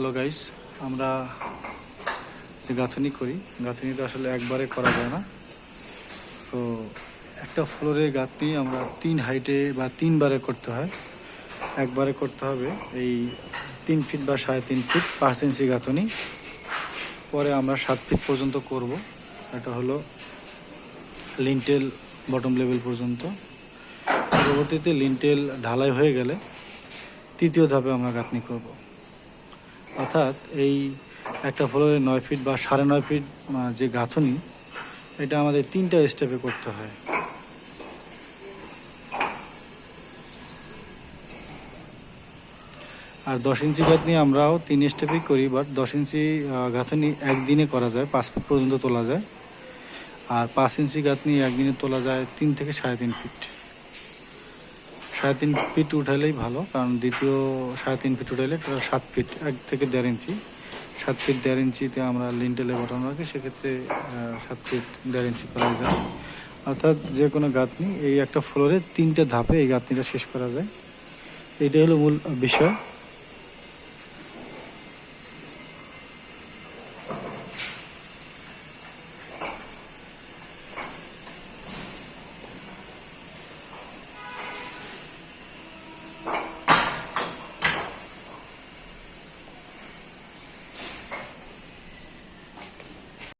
Hello guys আমরা যে গাঁথনি করি, গাঁথনি তো আসলে একবারে করা যায় না। তো একটা ফ্লোরে গাঁথনি আমরা তিন হাইটে বা তিনবারে করতে হয়। একবারে করতে হবে এই তিন ফিট বা সাড়ে তিন ফিট পাঁচ ইঞ্চি গাঁথনি। পরে আমরা সাত ফিট পর্যন্ত করব। এটা হলো লিন্টেল বটম লেভেল পর্যন্ত। পরবর্তীতে লিন্টেল ঢালাই হয়ে গেলে তৃতীয় ধাপে আমরা গাঁথনি করব। অর্থাৎ এই একটা ফ্লোরে নয় ফিট বা সাড়ে নয় ফিট যে গাঁথনি, এটা আমাদের তিনটা স্টেপে করতে হয়। আর দশ ইঞ্চি গাঁথনি আমরাও তিন স্টেপেই করি বাট দশ ইঞ্চি গাঁথনি একদিনে করা যায়, পাঁচ ফিট পর্যন্ত তোলা যায়। আর পাঁচ ইঞ্চি গাঁথনি একদিনে তোলা যায় তিন থেকে সাড়ে তিন ফিট। সাড়ে তিন ফিট উঠালেই ভালো, কারণ দ্বিতীয় সাড়ে তিন ফিট উঠাইলে টোটাল সাত ফিট এক থেকে দেড় ইঞ্চি। সাত ফিট দেড় ইঞ্চিতে আমরা লিন্টেলে বসানো রাখি সেক্ষেত্রে সাত ফিট দেড় ইঞ্চি করা যায়। অর্থাৎ যে কোনো গাঁথনি, এই একটা ফ্লোরে তিনটে ধাপে এই গাঁথনিটা শেষ করা যায়। এটাই হলো মূল বিষয়।